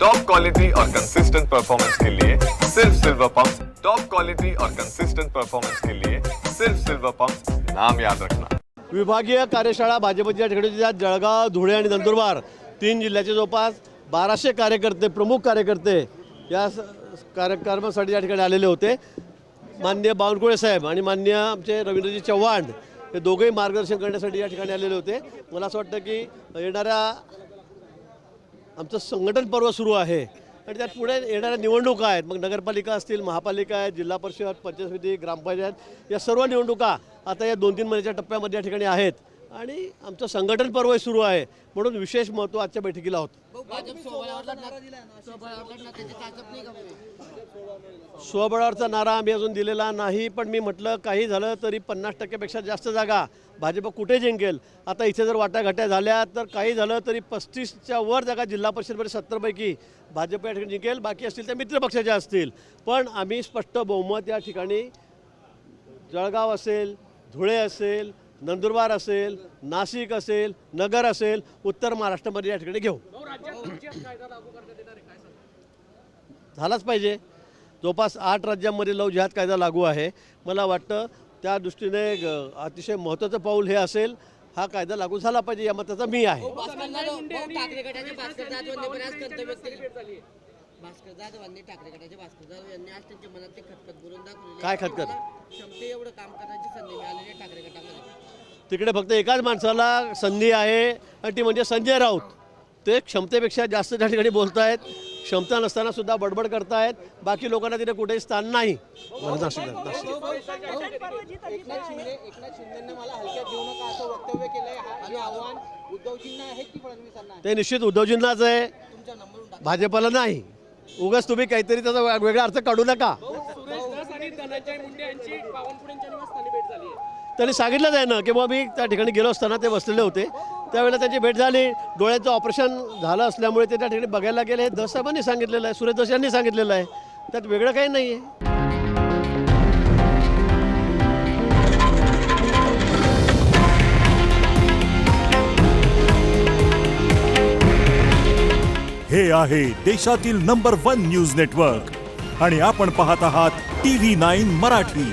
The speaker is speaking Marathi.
टॉप क्वालिटी और कंसिस्टेंट परफॉर्मेंस के लिए सिर्फ सिल्वर पंप टॉप क्वालिटी और कंसिस्टेंट परफॉर्मेंस के लिए सिर्फ सिल्वर पंप नाम याद रखना। विभागीय कार्यशाळा भाजपच्या ठिकाणी जळगाव धुळे आणि नंदुरबार तीन जिल्ह्याचे जवळपास बाराशे कार्यकर्ते प्रमुख कार्यकर्ते या कार्यक्रमासाठी या ठिकाणी आलेले होते. मान्य बावनकुळे साहेब आणि मान्य आमचे रवींद्रजी चव्हाण हे दोघेही मार्गदर्शन करण्यासाठी या ठिकाणी आलेले होते. मला असं वाटतं की येणाऱ्या आमचं संघटन पर्व सुरू आहे. आणि त्यात पुढे येणाऱ्या निवडणुका आहेत. मग नगरपालिका असतील महापालिका आहेत जिल्हा परिषद पंचायत समिती ग्रामपंचायत या सर्व निवडणुका आता या दोन तीन महिन्याच्या टप्प्यामध्ये या ठिकाणी आहेत. आणि आमचं संघटन पर्व सुरू आहे म्हणून विशेष महत्त्व आजच्या बैठकीला होतं? स्वबळावरचा नारा आम्ही अजून दिलेला नाही पण मी म्हटलं काही झालं तरी पन्नास टक्क्यापेक्षा जास्त जागा भाजप कुठे जिंकेल? आता इथे जर वाटाघाट्या झाल्या तर काही झालं तरी पस्तीसच्या वर जागा जिल्हा परिषदमध्ये सत्तरपैकी भाजप या ठिकाणी जिंकेल बाकी असतील त्या मित्रपक्षाच्या असतील. पण आम्ही स्पष्ट बहुमत या ठिकाणी जळगाव असेल धुळे असेल नंदुरबार असेल नाशिक असेल नगर असेल उत्तर महाराष्ट्रामध्ये या ठिकाणी घेऊ. झालाच पाहिजे. जवळपास आठ राज्यांमध्ये लव जिहाद कायदा लागू आहे. मला वाटतं त्या दृष्टीने अतिशय महत्त्वाचं पाऊल हे असेल. हा कायदा लागू झाला पाहिजे या मताचा मी आहे. भास्कर जाधव तिकडे फक्त एकाच माणसाला संधी आहे आणि ती म्हणजे संजय राऊत. ते क्षमतेपेक्षा जास्त त्या ठिकाणी बोलत आहेत क्षमता नसताना सुद्धा बडबड करतायत. बाकी लोकांना तिथे कुठेही स्थान नाही? ते निश्चित उद्धवजींनाच आहे. भाजपला नाही. उगाच तुम्ही काहीतरी त्याचा वे- वेगळा अर्थ काढू नका. त्यांनी सांगितलंच आहे ना की बाबा मी त्या ठिकाणी गेलो असताना ते बसलेले होते. त्यावेळेला त्यांची भेट झाली. डोळ्याचं ऑपरेशन झालं असल्यामुळे ते त्या ठिकाणी बघायला गेले. हे दस साहेबांनी सांगितलेलं आहे सुरेश दस यांनी सांगितलेलं आहे. त्यात वेगळं काही नाही आहे हे आहे देशातील नंबर वन न्यूज नेटवर्क आणि आपण पाहत आहात टी व्ही नाईन मराठी.